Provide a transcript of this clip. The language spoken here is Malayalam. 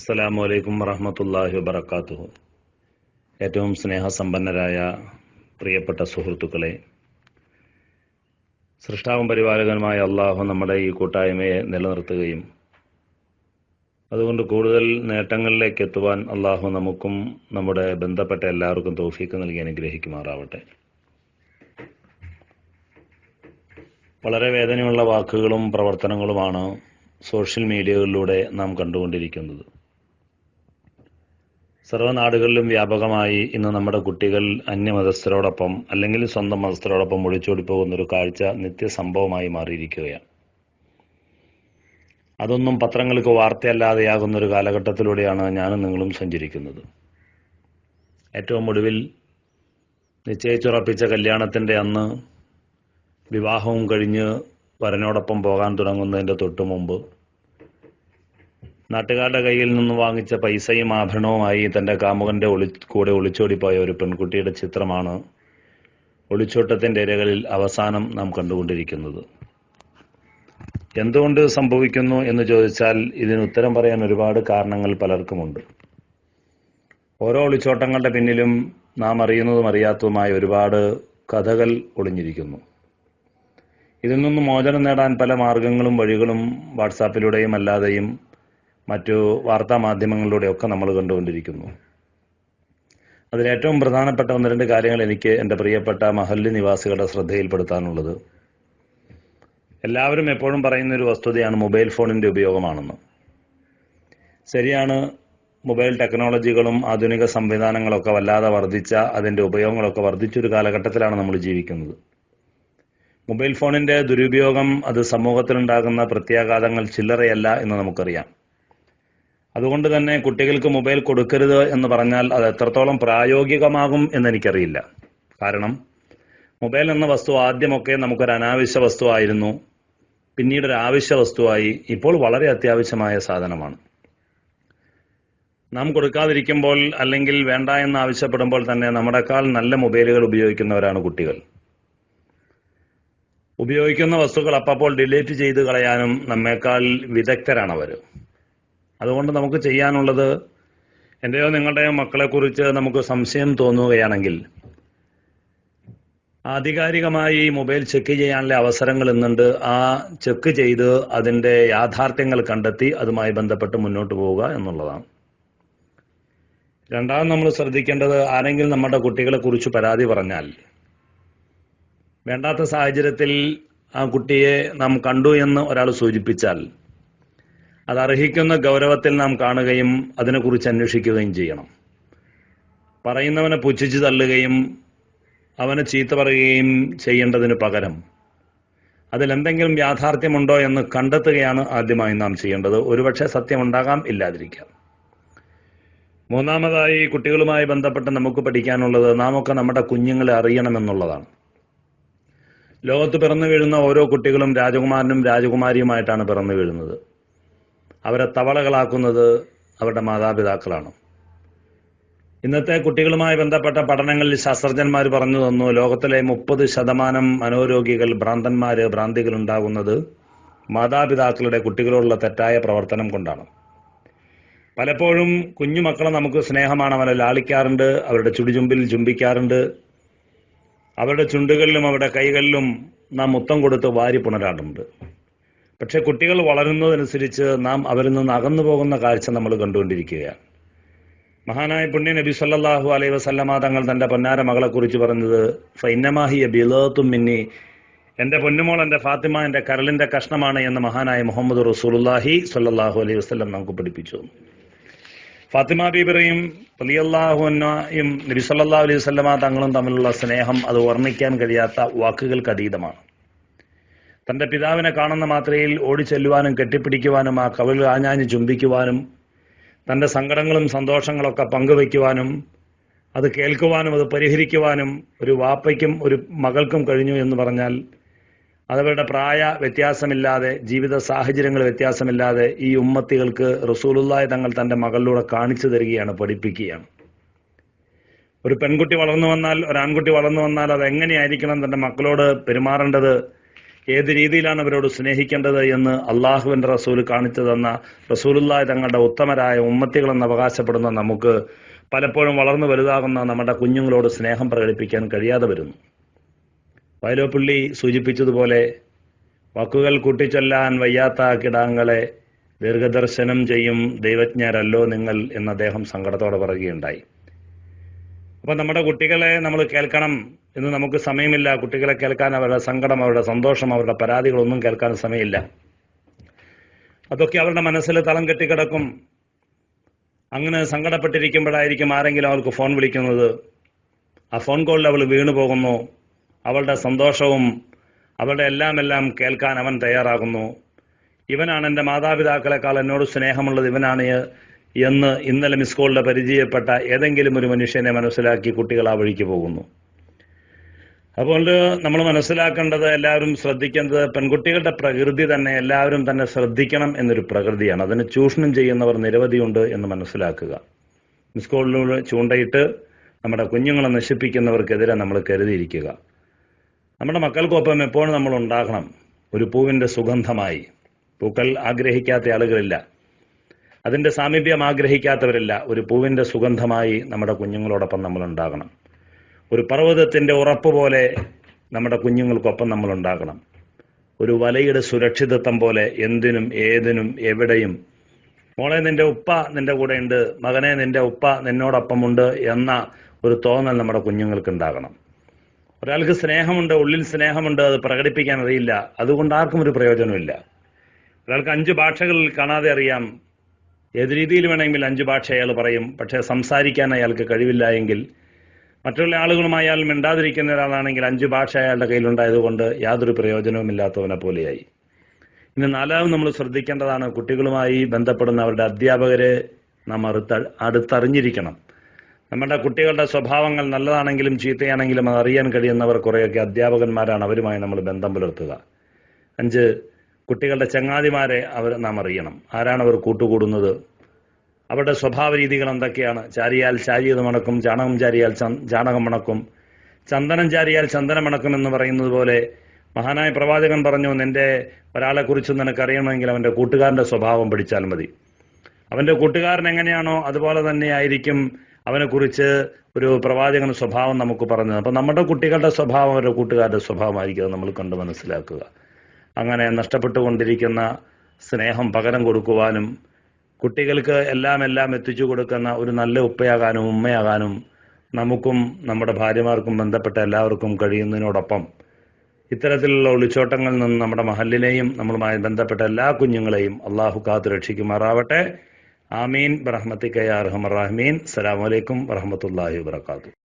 അസ്സലാമു അലൈക്കും വറഹമത്തല്ലാഹി വബർക്കാത്തു ഏറ്റവും സ്നേഹസമ്പന്നരായ പ്രിയപ്പെട്ട സുഹൃത്തുക്കളെ സൃഷ്ടാവും പരിപാലകനുമായ അള്ളാഹു നമ്മുടെ ഈ കൂട്ടായ്മയെ നിലനിർത്തുകയും അതുകൊണ്ട് കൂടുതൽ നേട്ടങ്ങളിലേക്ക് എത്തുവാൻ അള്ളാഹു നമുക്കും നമ്മുടെ ബന്ധപ്പെട്ട എല്ലാവർക്കും തൗഫീക്ക് നൽകി അനുഗ്രഹിക്കുമാറാവട്ടെ. വളരെ വേദനയുള്ള വാക്കുകളും പ്രവർത്തനങ്ങളുമാണ് സോഷ്യൽ മീഡിയകളിലൂടെ നാം കണ്ടുകൊണ്ടിരിക്കുന്നത്. സർവനാടുകളിലും വ്യാപകമായി ഇന്ന് നമ്മുടെ കുട്ടികൾ അന്യമതസ്ഥരോടൊപ്പം അല്ലെങ്കിൽ സ്വന്തം മതസ്ഥരോടൊപ്പം ഒളിച്ചോടി പോകുന്ന ഒരു കാഴ്ച നിത്യസംഭവമായി മാറിയിരിക്കുകയാണ്. അതൊന്നും പത്രങ്ങൾക്ക് വാർത്തയല്ലാതെയാകുന്ന ഒരു കാലഘട്ടത്തിലൂടെയാണ് ഞാനും നിങ്ങളും സഞ്ചരിക്കുന്നത്. ഏറ്റവും ഒടുവിൽ നിശ്ചയിച്ചുറപ്പിച്ച കല്യാണത്തിന്റെ അന്ന് വിവാഹവും കഴിഞ്ഞ് വരനോടൊപ്പം പോകാൻ തുടങ്ങുന്നതിന്റെ തൊട്ടു മുമ്പ് നാട്ടുകാരുടെ കയ്യിൽ നിന്ന് വാങ്ങിച്ച പൈസയും ആഭരണവുമായി തന്റെ കാമുകന്റെ ഒളി കൂടെ ഒളിച്ചോടിപ്പോയ ഒരു പെൺകുട്ടിയുടെ ചിത്രമാണ് ഒളിച്ചോട്ടത്തിന്റെ ഇരകളിൽ അവസാനം നാം കണ്ടുകൊണ്ടിരിക്കുന്നത്. എന്തുകൊണ്ട് സംഭവിക്കുന്നു എന്ന് ചോദിച്ചാൽ ഇതിന് ഉത്തരം പറയാൻ ഒരുപാട് കാരണങ്ങൾ പലർക്കുമുണ്ട്. ഓരോ ഒളിച്ചോട്ടങ്ങളുടെ പിന്നിലും നാം അറിയുന്നതും അറിയാത്തതുമായ ഒരുപാട് കഥകൾ ഒളിഞ്ഞിരിക്കുന്നു. ഇതിൽ നിന്നും മോചനം നേടാൻ പല മാർഗങ്ങളും വഴികളും വാട്സാപ്പിലൂടെയും അല്ലാതെയും മറ്റു വാർത്താ മാധ്യമങ്ങളിലൂടെയൊക്കെ നമ്മൾ കണ്ടുകൊണ്ടിരിക്കുന്നു. അതിലേറ്റവും പ്രധാനപ്പെട്ട ഒന്ന് രണ്ട് കാര്യങ്ങൾ എനിക്ക് എന്റെ പ്രിയപ്പെട്ട മഹല്ല് നിവാസികളുടെ ശ്രദ്ധയിൽപ്പെടുത്താനുള്ളത്. എല്ലാവരും എപ്പോഴും പറയുന്ന ഒരു വസ്തുതയാണ് മൊബൈൽ ഫോണിന്റെ ഉപയോഗമാണെന്ന്. ശരിയാണ് മൊബൈൽ ടെക്നോളജികളും ആധുനിക സംവിധാനങ്ങളൊക്കെ വല്ലാതെ വർദ്ധിച്ച അതിന്റെ ഉപയോഗങ്ങളൊക്കെ വർദ്ധിച്ചൊരു കാലഘട്ടത്തിലാണ് നമ്മൾ ജീവിക്കുന്നത്. മൊബൈൽ ഫോണിന്റെ ദുരുപയോഗം അത് സമൂഹത്തിലുണ്ടാകുന്ന പ്രത്യാഘാതങ്ങൾ ചില്ലറയല്ല എന്ന് നമുക്കറിയാം. അതുകൊണ്ട് തന്നെ കുട്ടികൾക്ക് മൊബൈൽ കൊടുക്കരുത് എന്ന് പറഞ്ഞാൽ അത് എത്രത്തോളം പ്രായോഗികമാകും എന്ന് എനിക്കറിയില്ല കാരണം മൊബൈൽ എന്ന വസ്തു ആദ്യമൊക്കെ നമുക്കൊരു അനാവശ്യ വസ്തുവായിരുന്നു. പിന്നീട് ഒരു ആവശ്യ വസ്തുവായി. ഇപ്പോൾ വളരെ അത്യാവശ്യമായ സാധനമാണ്. നാം കൊടുക്കാതിരിക്കുമ്പോൾ അല്ലെങ്കിൽ വേണ്ട എന്ന് ആവശ്യപ്പെടുമ്പോൾ തന്നെ നമ്മുടെക്കാൾ നല്ല മൊബൈലുകൾ ഉപയോഗിക്കുന്നവരാണ് കുട്ടികൾ. ഉപയോഗിക്കുന്ന വസ്തുക്കൾ അപ്പപ്പോൾ ഡിലീറ്റ് ചെയ്ത് കളയാനും നമ്മേക്കാൾ വിദഗ്ധരാണ് അവർ അതുകൊണ്ട് നമുക്ക് ചെയ്യാനുള്ളത് എന്റെയോ നിങ്ങളുടെയോ മക്കളെക്കുറിച്ച് നമുക്ക് സംശയം തോന്നുകയാണെങ്കിൽ ആധികാരികമായി മൊബൈൽ ചെക്ക് ചെയ്യാനുള്ള അവസരങ്ങൾ ഇന്നുണ്ട്. ആ ചെക്ക് ചെയ്ത് അതിന്റെ യാഥാർത്ഥ്യങ്ങൾ കണ്ടെത്തി അതുമായി ബന്ധപ്പെട്ട് മുന്നോട്ട് പോവുക എന്നുള്ളതാണ്. രണ്ടാമത് നമ്മൾ ശ്രദ്ധിക്കേണ്ടത് ആരെങ്കിലും നമ്മുടെ കുട്ടികളെ കുറിച്ച് പരാതി പറഞ്ഞാൽ വേണ്ടാത്ത സാഹചര്യത്തിൽ ആ കുട്ടിയെ നാം കണ്ടു എന്ന് ഒരാൾ സൂചിപ്പിച്ചാൽ അത് അർഹിക്കുന്ന ഗൗരവത്തിൽ നാം കാണുകയും അതിനെക്കുറിച്ച് അന്വേഷിക്കുകയും ചെയ്യണം. പറയുന്നവനെ പുച്ഛിച്ച് തള്ളുകയും അവനെ ചീത്ത പറയുകയും ചെയ്യേണ്ടതിന് പകരം അതിലെന്തെങ്കിലും യാഥാർത്ഥ്യമുണ്ടോ എന്ന് കണ്ടെത്തുകയാണ് ആദ്യമായി നാം ചെയ്യേണ്ടത്. ഒരുപക്ഷെ സത്യമുണ്ടാകാം ഇല്ലാതിരിക്കാം. മൂന്നാമതായി കുട്ടികളുമായി ബന്ധപ്പെട്ട് നമുക്ക് പഠിക്കാനുള്ളത് നാം ഒക്കെ നമ്മുടെ കുഞ്ഞുങ്ങളെ അറിയണമെന്നുള്ളതാണ്. ലോകത്ത് പിറന്നു വീഴുന്ന ഓരോ കുട്ടികളും രാജകുമാരനും രാജകുമാരിയുമായിട്ടാണ് പിറന്നു വീഴുന്നത്. അവരെ തവളകളാക്കുന്നത് അവരുടെ മാതാപിതാക്കളാണ്. ഇന്നത്തെ കുട്ടികളുമായി ബന്ധപ്പെട്ട പഠനങ്ങളിൽ ശാസ്ത്രജ്ഞന്മാർ പറഞ്ഞു തന്നു ലോകത്തിലെ മുപ്പത് ശതമാനം മനോരോഗികൾ ഭ്രാന്തന്മാര് ഭ്രാന്തികൾ ഉണ്ടാകുന്നത് മാതാപിതാക്കളുടെ കുട്ടികളോടുള്ള തെറ്റായ പ്രവർത്തനം കൊണ്ടാണ്. പലപ്പോഴും കുഞ്ഞുമക്കളെ നമുക്ക് സ്നേഹമാണ് അവരെ ലാളിക്കാറുണ്ട് അവരുടെ ചുടിചുമ്പിൽ ചുംബിക്കാറുണ്ട്. അവരുടെ ചുണ്ടുകളിലും അവരുടെ കൈകളിലും നാം മുത്തം കൊടുത്ത് വാരി പുണരാറുണ്ട്. പക്ഷെ കുട്ടികൾ വളരുന്നതനുസരിച്ച് നാം അവരിൽ നിന്ന് അകന്നു പോകുന്ന കാഴ്ച നമ്മൾ കണ്ടുകൊണ്ടിരിക്കുകയാണ്. മഹാനായ പുണ്യ നബി സല്ലാഹു അലൈഹി വസല്ലമ തങ്ങൾ തന്റെ പൊന്നാര മകളെ കുറിച്ച് പറഞ്ഞത് ഫൈനമാഹിയ ബിലോത്തും മിന്നി. എന്റെ പൊന്നുമോൾ എന്റെ ഫാത്തിമ എന്റെ കരളിന്റെ കഷ്ണമാണ് എന്ന് മഹാനായ മുഹമ്മദ് റസൂലുല്ലാഹി സല്ലാഹു അലൈഹി വസ്ലം നമുക്ക് പഠിപ്പിച്ചു. ഫാത്തിമ ബീബറയും വലിയല്ലാഹുനും നബി സല്ലാ അലൈഹി വസ്ലമ തങ്ങളും തമ്മിലുള്ള സ്നേഹം അത് വർണിക്കാൻ കഴിയാത്ത വാക്കുകൾക്ക് അതീതമാണ്. തന്റെ പിതാവിനെ കാണുന്ന മാത്രയിൽ ഓടിച്ചെല്ലുവാനും കെട്ടിപ്പിടിക്കുവാനും ആ കവിൾ ആഞ്ഞാഞ്ഞ് ചുംബിക്കുവാനും തന്റെ സങ്കടങ്ങളും സന്തോഷങ്ങളൊക്കെ പങ്കുവയ്ക്കുവാനും അത് കേൾക്കുവാനും അത് പരിഹരിക്കുവാനും ഒരു വാപ്പയ്ക്കും ഒരു മകൾക്കും കഴിഞ്ഞു എന്ന് പറഞ്ഞാൽ അതവരുടെ പ്രായ വ്യത്യാസമില്ലാതെ ജീവിത സാഹചര്യങ്ങൾ വ്യത്യാസമില്ലാതെ ഈ ഉമ്മത്തികൾക്ക് റസൂലുള്ളായി തങ്ങൾ തന്റെ മകളിലൂടെ കാണിച്ചു തരികയാണ് പഠിപ്പിക്കുകയാണ്. ഒരു പെൺകുട്ടി വളർന്നു വന്നാൽ ഒരു ആൺകുട്ടി വളർന്നു വന്നാൽ അത് എങ്ങനെയായിരിക്കണം തന്റെ മക്കളോട് പെരുമാറേണ്ടത്? ഏത് രീതിയിലാണ് അവരോട് സ്നേഹിക്കേണ്ടത് എന്ന് അള്ളാഹുവിന്റെ റസൂൽ കാണിച്ചു തന്ന റസൂലുള്ളാഹി തങ്ങളുടെ ഉത്തമരായ ഉമ്മത്തികളെന്ന് അവകാശപ്പെടുന്ന നമുക്ക് പലപ്പോഴും വളർന്നു വലുതാകുന്ന നമ്മുടെ കുഞ്ഞുങ്ങളോട് സ്നേഹം പ്രകടിപ്പിക്കാൻ കഴിയാതെ വരുന്നു. വയലോപ്പള്ളി സൂചിപ്പിച്ചതുപോലെ വാക്കുകൾ കൂട്ടിച്ചൊല്ലാൻ വയ്യാത്ത കിടാങ്ങളെ ദീർഘദർശനം ചെയ്യും ദൈവജ്ഞരല്ലോ നിങ്ങൾ എന്ന് അദ്ദേഹം സങ്കടത്തോടെ പറയുകയുണ്ടായി. അപ്പൊ നമ്മുടെ കുട്ടികളെ നമ്മൾ കേൾക്കണം. എന്ന് നമുക്ക് സമയമില്ല. കുട്ടികളെ കേൾക്കാൻ അവരുടെ സങ്കടം അവരുടെ സന്തോഷം അവരുടെ പരാതികളൊന്നും കേൾക്കാൻ സമയമില്ല. അതൊക്കെ അവരുടെ മനസ്സിൽ തളം കെട്ടിക്കിടക്കും. അങ്ങനെ സങ്കടപ്പെട്ടിരിക്കുമ്പോഴായിരിക്കും ആരെങ്കിലും അവർക്ക് ഫോൺ വിളിക്കുന്നത്. ആ ഫോൺ കോളിൽ അവൾ വീണു പോകുന്നു. അവളുടെ സന്തോഷവും അവളുടെ എല്ലാം എല്ലാം കേൾക്കാൻ അവൻ തയ്യാറാകുന്നു. ഇവനാണ് എന്റെ മാതാപിതാക്കളെക്കാൾ എന്നോട് സ്നേഹമുള്ളത്. ഇവനാണ് എന്ന് ഇന്നലെ മിസ് കോളിൽ പരിചയപ്പെട്ട ഏതെങ്കിലും ഒരു മനുഷ്യനെ മനസ്സിലാക്കി കുട്ടികൾ ആ വഴിക്ക് പോകുന്നു. അതുകൊണ്ട് നമ്മൾ മനസ്സിലാക്കേണ്ടത് എല്ലാവരും ശ്രദ്ധിക്കേണ്ടത് പെൺകുട്ടികളുടെ പ്രകൃതി തന്നെ എല്ലാവരും തന്നെ ശ്രദ്ധിക്കണം എന്നൊരു പ്രകൃതിയാണ്. അതിനെ ചൂഷണം ചെയ്യുന്നവർ നിരവധിയുണ്ട് എന്ന് മനസ്സിലാക്കുക. മിസ് കോളിലൂടെ ചൂണ്ടയിട്ട് നമ്മുടെ കുഞ്ഞുങ്ങളെ നശിപ്പിക്കുന്നവർക്കെതിരെ നമ്മൾ കരുതിയിരിക്കുക. നമ്മുടെ മക്കൾക്കൊപ്പം എപ്പോഴും നമ്മൾ ഉണ്ടാകണം? ഒരു പൂവിന്റെ സുഗന്ധമായി. പൂക്കൾ ആഗ്രഹിക്കാത്ത ആളുകളില്ല. അതിന്റെ സാമീപ്യം ആഗ്രഹിക്കാത്തവരില്ല. ഒരു പൂവിന്റെ സുഗന്ധമായി നമ്മുടെ കുഞ്ഞുങ്ങളോടൊപ്പം നമ്മൾ ഉണ്ടാകണം. ഒരു പർവതത്തിന്റെ ഉറപ്പ് പോലെ നമ്മുടെ കുഞ്ഞുങ്ങൾക്കൊപ്പം നമ്മൾ ഉണ്ടാകണം. ഒരു വലയുടെ സുരക്ഷിതത്വം പോലെ എന്തിനും ഏതിനും എവിടെയും. മോളെ നിന്റെ ഉപ്പ നിന്റെ കൂടെ ഉണ്ട് മകനെ നിന്റെ ഉപ്പ നിന്നോടൊപ്പമുണ്ട് എന്ന ഒരു തോന്നൽ നമ്മുടെ കുഞ്ഞുങ്ങൾക്ക് ഉണ്ടാകണം. ഒരാൾക്ക് സ്നേഹമുണ്ട് ഉള്ളിൽ സ്നേഹമുണ്ട് അത് പ്രകടിപ്പിക്കാൻ അറിയില്ല. അതുകൊണ്ട് ആർക്കും ഒരു പ്രയോജനമില്ല ഒരാൾക്ക് അഞ്ച് ഭാഷകളിൽ കാണാതെ അറിയാം. ഏത് രീതിയിൽ വേണമെങ്കിൽ അഞ്ച് ഭാഷ അയാൾ പറയും. പക്ഷേ സംസാരിക്കാൻ അയാൾക്ക് കഴിവില്ല എങ്കിൽ മറ്റുള്ള ആളുകളുമായി അയാൾ മിണ്ടാതിരിക്കുന്ന ഒരാളാണെങ്കിൽ അഞ്ച് ഭാഷ അയാളുടെ കയ്യിലുണ്ടായതുകൊണ്ട് യാതൊരു പ്രയോജനവുമില്ലാത്തവനെ പോലെയായി. ഇനി നാലാമത് നമ്മൾ ശ്രദ്ധിക്കേണ്ടതാണ് കുട്ടികളുമായി ബന്ധപ്പെടുന്ന അവരുടെ അധ്യാപകരെ നാം അടുത്ത അടുത്തറിഞ്ഞിരിക്കണം. നമ്മുടെ കുട്ടികളുടെ സ്വഭാവങ്ങൾ നല്ലതാണെങ്കിലും ചീത്തയാണെങ്കിലും അത് അറിയാൻ കഴിയുന്നവർ കുറേയൊക്കെ അധ്യാപകന്മാരാണ് അവരുമായി നമ്മൾ ബന്ധം പുലർത്തുക. അഞ്ച് കുട്ടികളുടെ ചങ്ങാതിമാരെ അവർ നാം അറിയണം. ആരാണ് അവർ കൂട്ടുകൂടുന്നത്? അവരുടെ സ്വഭാവ രീതികൾ എന്തൊക്കെയാണ്? ചാരിയാൽ ചാരിയത് മണക്കും ചാണകം ചാരിയാൽ ചാണകം മണക്കും. ചന്ദനം ചാരിയാൽ ചന്ദനം മണക്കും എന്ന് പറയുന്നത് പോലെ മഹാനായ പ്രവാചകൻ പറഞ്ഞു നിന്റെ ഒരാളെ കുറിച്ച് നിനക്കറിയണമെങ്കിൽ അവന്റെ കൂട്ടുകാരന്റെ സ്വഭാവം പഠിച്ചാൽ മതി. അവന്റെ കൂട്ടുകാരൻ എങ്ങനെയാണോ അതുപോലെ തന്നെ ആയിരിക്കും അവനെക്കുറിച്ച് ഒരു പ്രവാചകൻ സ്വഭാവം നമുക്ക് പറഞ്ഞത്. അപ്പൊ നമ്മുടെ കുട്ടികളുടെ സ്വഭാവം അവരുടെ കൂട്ടുകാരുടെ സ്വഭാവമായിരിക്കും അത് നമ്മൾ കണ്ട് മനസ്സിലാക്കുക. അങ്ങനെ നഷ്ടപ്പെട്ടുകൊണ്ടിരിക്കുന്ന സ്നേഹം പകരം കൊടുക്കുവാനും കുട്ടികൾക്ക് എല്ലാം എല്ലാം എത്തിച്ചു കൊടുക്കുന്ന ഒരു നല്ല ഉപ്പയാകാനും ഉമ്മയാകാനും നമുക്കും നമ്മുടെ ഭാര്യമാർക്കും ബന്ധപ്പെട്ട എല്ലാവർക്കും കഴിയുന്നതിനോടൊപ്പം ഇത്തരത്തിലുള്ള ഒളിച്ചോട്ടങ്ങളിൽ നിന്ന് നമ്മുടെ മഹലിനെയും നമ്മളുമായി ബന്ധപ്പെട്ട എല്ലാ കുഞ്ഞുങ്ങളെയും അള്ളാഹു കാത്തു രക്ഷിക്കുമാറാവട്ടെ. ആമീൻ. ബറഹ്മത്തിക്കയ അർഹമറാഹ്മീൻ അസ്സലാമു അലൈക്കും വറഹ്മത്തുള്ളാഹി വബറകാതുഹു.